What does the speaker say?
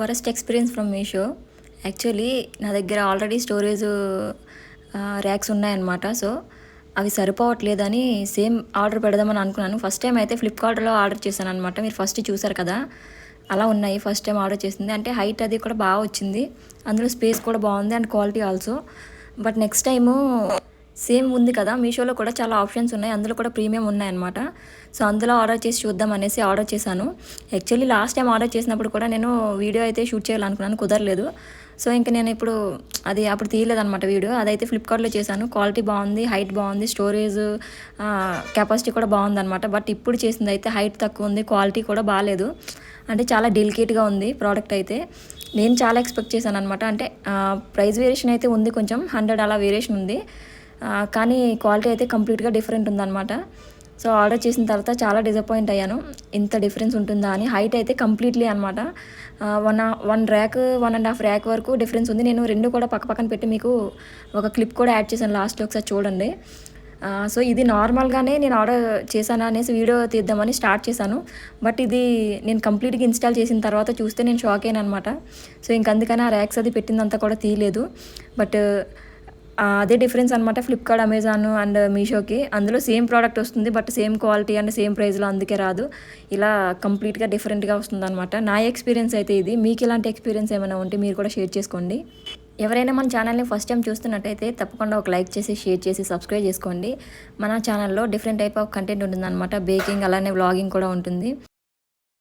Worst experience from Meesho. Actually నా దగ్గర already storage racks ఉన్నాయన్నమాట. సో అవి సరిపోవట్లేదని సేమ్ ఆర్డర్ పెడదామని అనుకున్నాను. ఫస్ట్ టైం అయితే ఫ్లిప్కార్ట్లో ఆర్డర్ చేశాను అనమాట మీరు ఫస్ట్ చూసారు కదా? అలా ఉన్నాయి. ఫస్ట్ టైం ఆర్డర్ చేసింది. అంటే హైట్ అది కూడా బాగా వచ్చింది. అందులో స్పేస్ కూడా బాగుంది and quality also. But next time same ఉంది కదా. మీషోలో కూడా చాలా ఆప్షన్స్ ఉన్నాయి. అందులో కూడా ప్రీమియం ఉన్నాయన్నమాట. సో అందులో ఆర్డర్ చేసి చూద్దాం అనేసి ఆర్డర్ చేశాను. యాక్చువల్లీ లాస్ట్ టైం ఆర్డర్ చేసినప్పుడు కూడా నేను వీడియో అయితే షూట్ చేయాలనుకున్నాను. కుదరలేదు. సో ఇంకా నేను ఇప్పుడు అది అప్పుడు తీయలేదన్నమాట వీడియో. అదైతే ఫ్లిప్కార్ట్లో చేశాను. క్వాలిటీ బాగుంది. హైట్ బాగుంది. స్టోరేజ్ కెపాసిటీ కూడా బాగుందన్నమాట. బట్ ఇప్పుడు చేసింది అయితే హైట్ తక్కువ ఉంది. క్వాలిటీ కూడా బాగాలేదు అంటే చాలా డెలికేట్గా ఉంది ప్రోడక్ట్ అయితే. నేను చాలా ఎక్స్పెక్ట్ చేశాను అనమాట అంటే ప్రైస్ వేరియేషన్ అయితే ఉంది కొంచెం. హండ్రెడ్ అలా వేరియేషన్ ఉంది. కానీ క్వాలిటీ అయితే కంప్లీట్గా డిఫరెంట్ ఉందన్నమాట. సో ఆర్డర్ చేసిన తర్వాత చాలా డిసప్పాయింట్ అయ్యాను. ఇంత డిఫరెన్స్ ఉంటుందా అని. హైట్ అయితే కంప్లీట్లీ అనమాట one one rack one and half rack వరకు డిఫరెన్స్ ఉంది. నేను రెండు కూడా పక్క పక్కన పెట్టి మీకు ఒక క్లిప్ కూడా యాడ్ చేశాను లాస్ట్లో ఒకసారి చూడండి. సో ఇది నార్మల్గానే నేను ఆర్డర్ చేశాను అనేసి వీడియో తీద్దామని స్టార్ట్ చేశాను. బట్ ఇది నేను కంప్లీట్గా ఇన్స్టాల్ చేసిన తర్వాత చూస్తే నేను షాక్ అయ్యాను అనమాట సో ఇంక అందుకని ఆ ర్యాక్స్ అది పెట్టిందంతా కూడా తీయలేదు. బట్ అదే డిఫరెన్స్ అనమాట ఫ్లిప్కార్ట్ అమెజాన్ అండ్ మీషోకి అందులో సేమ్ ప్రోడక్ట్ వస్తుంది but same quality and same ప్రైస్లో అందుకే రాదు. ఇలా కంప్లీట్గా డిఫరెంట్గా వస్తుంది అనమాట నా ఎక్స్పీరియన్స్ అయితే ఇది. మీకు ఇలాంటి ఎక్స్పీరియన్స్ ఏమైనా ఉంటే మీరు కూడా షేర్ చేసుకోండి. ఎవరైనా మన ఛానల్ని ఫస్ట్ టైం చూస్తున్నట్టయితే తప్పకుండా ఒక లైక్ చేసి షేర్ చేసి సబ్స్క్రైబ్ చేసుకోండి. మన ఛానల్లో డిఫరెంట్ టైప్ ఆఫ్ కంటెంట్ ఉంటుంది అనమాట బేకింగ్ అలానే వ్లాగింగ్ కూడా ఉంటుంది.